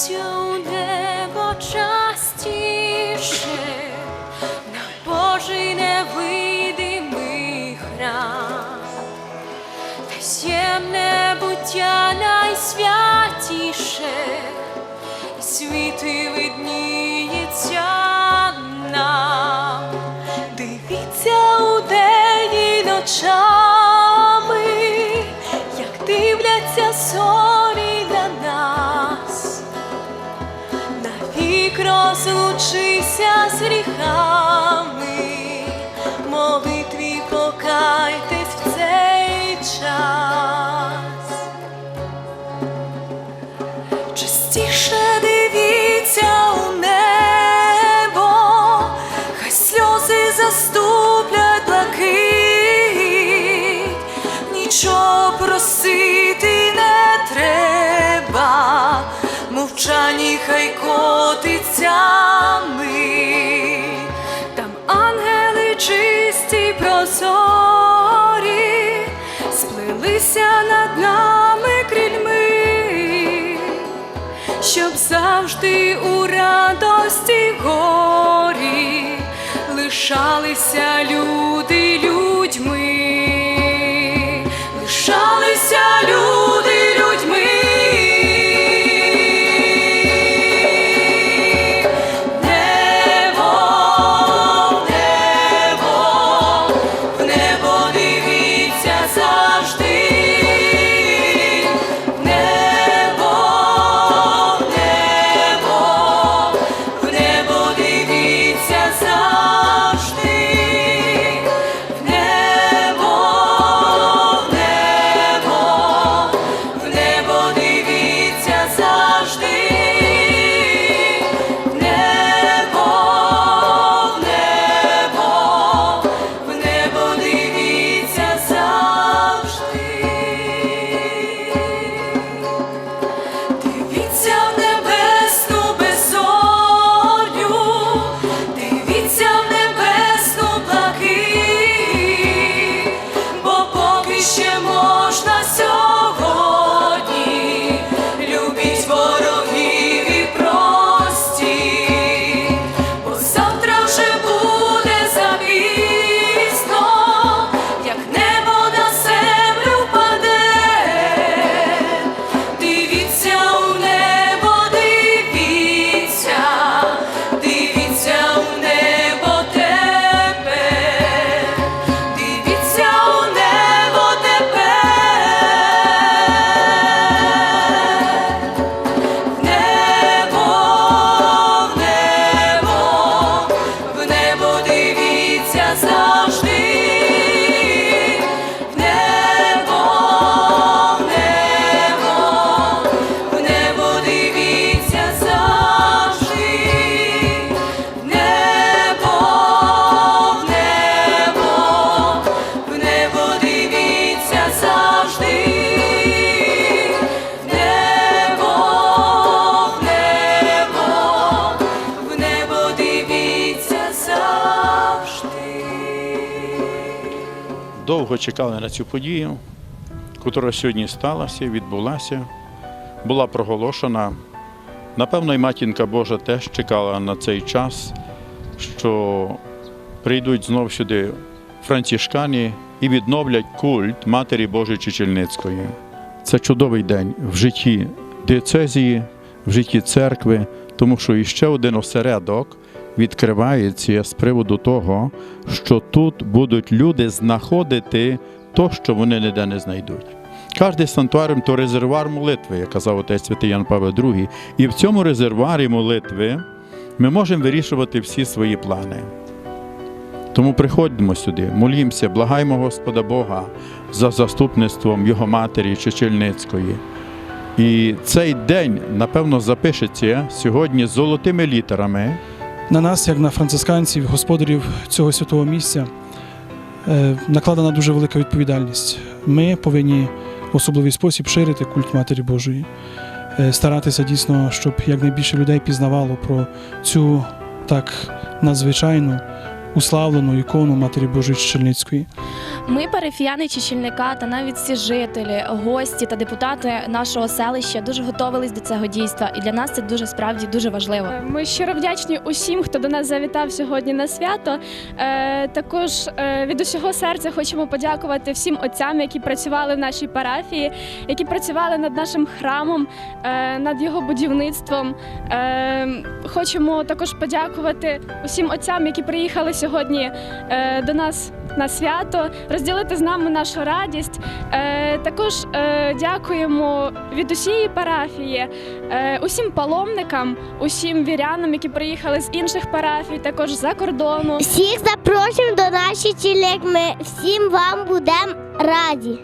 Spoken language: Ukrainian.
Дивіться небо частіше, на Божий невидимий храм, таємне буття найсвятіше, і світи видніється розлучися з гріхами, молитві покайтесь в цей час. Частіше дивіться у небо, хай сльози заступлять блакить, нічого просити не треба, мовчані хай завжди у радості горі. Лишалися люди людьми, довго чекали на цю подію, яка сьогодні сталася, відбулася, була проголошена. Напевно, і матінка Божа теж чекала на цей час, що прийдуть знов сюди францішкані і відновлять культ Матері Божої Чечельницької. Це чудовий день в житті диецезії, в житті церкви, тому що іще один осередок відкривається з приводу того, що тут будуть люди знаходити то, що вони ніде не знайдуть. Кожний санктуаріум – то резервуар молитви, як казав отець святий Ян Павло II. І в цьому резервуарі молитви ми можемо вирішувати всі свої плани. Тому приходьмо сюди, молімося, благаймо Господа Бога за заступництвом Його матері Чечельницької. І цей день, напевно, запишеться сьогодні золотими літерами. На нас, як на францисканців, господарів цього святого місця, е, накладена дуже велика відповідальність. Ми повинні в особливий спосіб ширити культ Матері Божої, е, старатися дійсно, щоб якнайбільше людей пізнавало про цю так надзвичайну уславлену ікону Матері Божої Чечельницької. Ми, парафіяни Чечільника та навіть всі жителі, гості та депутати нашого селища дуже готувались до цього дійства, і для нас це дуже справді дуже важливо. Ми щиро вдячні усім, хто до нас завітав сьогодні на свято. Е, також е, від усього серця хочемо подякувати всім отцям, які працювали в нашій парафії, які працювали над нашим храмом, е, над його будівництвом. Е, хочемо також подякувати усім отцям, які приїхали сьогодні е, до нас. На свято розділити з нами нашу радість. Е, також е, дякуємо від усієї парафії, е, усім паломникам, усім вірянам, які приїхали з інших парафій, також за кордону. Всіх запрошуємо до нашої тілек. Ми всім вам будемо раді.